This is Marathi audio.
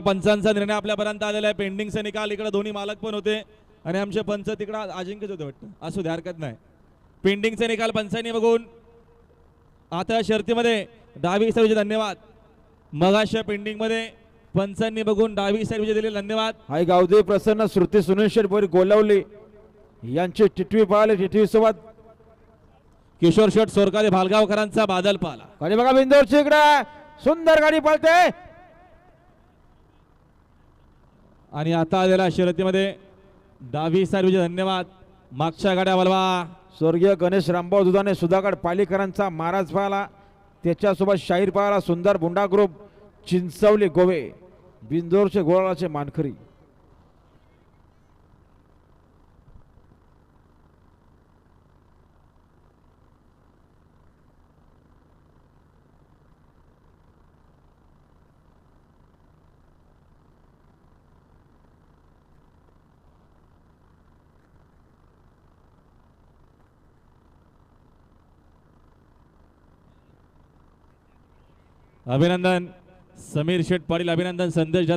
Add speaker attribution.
Speaker 1: पंचांचा निर्णय आपल्यापर्यंत आलेला आहे. पेंडिंगचे निकाल इकडे दोन्ही मालक पण होते. आणि आमचे पंच तिकडं अजिंक्यच होते वाटतं. असू दे हरकत नाही. पेंडिंगचे निकाल पंचांनी बघून. आता शर्तीमध्ये डावी सर्विस धन्यवाद. मगाशा पेंडिंगमध्ये पंचांनी बघून डावी सर्विस दिलेले धन्यवाद.
Speaker 2: हाय गावदेव प्रसन्न श्रुती सुनील शेठ बोरी गोलावली. यांची टिटवी पाहिले टिटवी सोबत.
Speaker 1: किशोर शेठ सोरकाले भालगावकरांचा बादल पाला
Speaker 2: आणि बघा बिंदोरची इकडे. सुंदर गाडी पळते.
Speaker 1: आणि आता आलेल्या शर्यतीमध्ये डावी विजय धन्यवाद. मागच्या गाड्या बलवा
Speaker 2: स्वर्गीय गणेश रामभाऊ दुधाने सुधागड पालीकरांचा महाराज पाहिला. त्याच्यासोबत शाहीर पाहिला सुंदर बुंडा ग्रुप चिंचवली गोवे बिंदोरचे गोळाचे मानखरी
Speaker 1: अभिनंदन समीर शेठ पाटील अभिनंदन संदेश